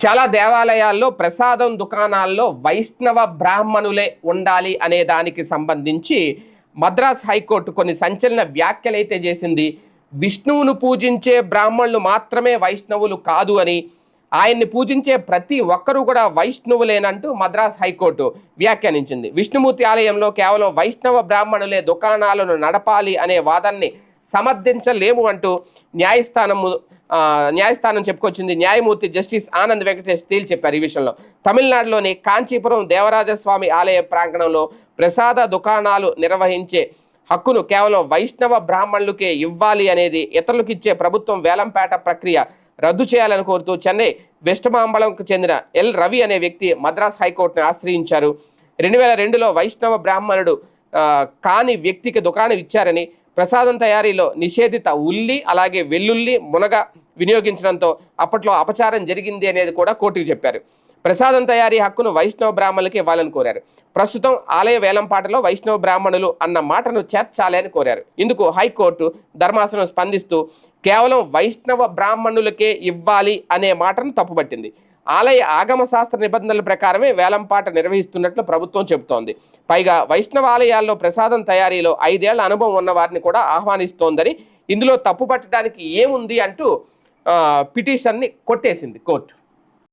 చాలా దేవాలయాల్లో ప్రసాదం దుకాణాల్లో వైష్ణవ బ్రాహ్మణులే ఉండాలి అనే దానికి సంబంధించి మద్రాస్ హైకోర్టు కొన్ని సంచలన వ్యాఖ్యలైతే చేసింది. విష్ణువును పూజించే బ్రాహ్మణులు మాత్రమే వైష్ణవులు కాదు అని ఆయన్ని పూజించే ప్రతి ఒక్కరూ కూడా వైష్ణవులేనంటూ మద్రాస్ హైకోర్టు వ్యాఖ్యానించింది. విష్ణుమూర్తి ఆలయంలో కేవలం వైష్ణవ బ్రాహ్మణులే దుకాణాలను నడపాలి అనే వాదాన్ని సమర్థించలేము అంటూ న్యాయస్థానము న్యాయస్థానం చెప్పుకొచ్చింది న్యాయమూర్తి జస్టిస్ ఆనంద్ వెంకటేష్ తేల్ చెప్పారు ఈ విషయంలో. తమిళనాడులోని కాంచీపురం దేవరాజస్వామి ఆలయ ప్రాంగణంలో ప్రసాద దుకాణాలు నిర్వహించే హక్కును కేవలం వైష్ణవ బ్రాహ్మణులకే ఇవ్వాలి అనేది ఇతరులకు ఇచ్చే ప్రభుత్వం వేలంపేట ప్రక్రియ రద్దు చేయాలని కోరుతూ చెన్నై వెస్ట్ మాంబళంకు చెందిన ఎల్ రవి అనే వ్యక్తి మద్రాస్ హైకోర్టును ఆశ్రయించారు. రెండు వేల రెండులో వైష్ణవ బ్రాహ్మణుడు కాని వ్యక్తికి దుకాణం ఇచ్చారని ప్రసాదం తయారీలో నిషేధిత ఉల్లి అలాగే వెల్లుల్లి మునగ వినియోగించడంతో అప్పట్లో అపచారం జరిగింది అనేది కూడా కోర్టుకు చెప్పారు. ప్రసాదం తయారీ హక్కును వైష్ణవ బ్రాహ్మణులకి ఇవ్వాలని కోరారు. ప్రస్తుతం ఆలయ వేలంపాటలో వైష్ణవ బ్రాహ్మణులు అన్న మాటను చేర్చాలి అని కోరారు. ఇందుకు హైకోర్టు ధర్మాసనం స్పందిస్తూ కేవలం వైష్ణవ బ్రాహ్మణులకే ఇవ్వాలి అనే మాటను తప్పుపట్టింది. ఆలయ ఆగమ శాస్త్ర నిబంధనల ప్రకారమే వేలంపాట నిర్వహిస్తున్నట్లు ప్రభుత్వం చెబుతోంది. పైగా వైష్ణవ ఆలయాల్లో ప్రసాదం తయారీలో ఐదేళ్ళ అనుభవం ఉన్న వారిని కూడా ఆహ్వానిస్తోందని ఇందులో తప్పు పట్టడానికి ఏముంది అంటూ పిటిషన్ని కొట్టేసింది కోర్టు.